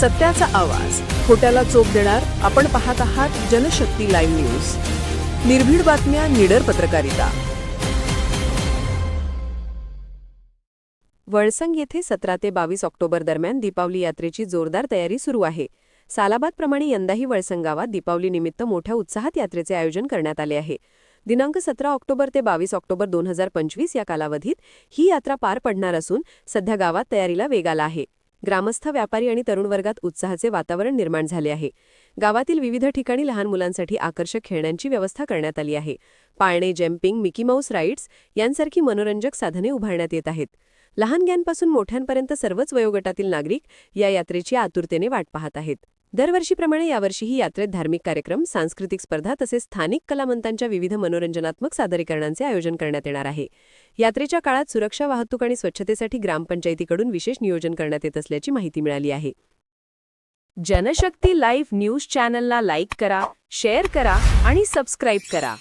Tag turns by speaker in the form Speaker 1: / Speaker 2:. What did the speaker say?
Speaker 1: सत्याचा आवाज. खोट्याला चोप देणार आपण पाहत आहात जनशक्ती लाईव्ह न्यूज. निर्भीड बातम्या निडर पत्रकारिता. वळसंग येथे सतरा ते बावीस ऑक्टोबर दरम्यान दीपावली यात्रेची जोरदार तयारी सुरू आहे. सालाबादप्रमाणे यंदाही वळसंग गावात दीपावलीनिमित्त मोठ्या उत्साहात यात्रेचे आयोजन करण्यात आले आहे. दिनांक सतरा ऑक्टोबर ते बावीस ऑक्टोबर दोन हजार पंचवीस या कालावधीत ही यात्रा पार पडणार असून सध्या गावात तयारीला वेग आला आहे. ग्रामस्थ व्यापारी आणि तरुण वर्गात उत्साहाचे वातावरण निर्माण झाले आहे. गावातील विविध ठिकाणी लहान मुलांसाठी आकर्षक खेळण्यांची व्यवस्था करण्यात आली आहे. पाळणे जम्पिंग मिकी माऊस राईड्स यांसारखी मनोरंजक साधने उभारण्यात येत आहेत. लहानग्यांपासून मोठ्यांपर्यंत सर्वच वयोगटातील नागरिक या यात्रेची आतुरतेने वाट पाहत आहेत. दरवर्षीप्रमाणे यावर्षीही यात्रेत धार्मिक कार्यक्रम सांस्कृतिक स्पर्धा तसेच स्थानिक कलामंतांच्या विविध मनोरंजनात्मक सादरीकरणांचे आयोजन करण्यात येणार आहे. यात्रेच्या काळात सुरक्षा वाहतूक आणि स्वच्छतेसाठी ग्रामपंचायतीकडून विशेष नियोजन करण्यात येत असल्याची माहिती मिळाली आहे. जनशक्ती लाईव्ह न्यूज चॅनलला लाईक करा शेअर करा आणि सबस्क्राईब करा.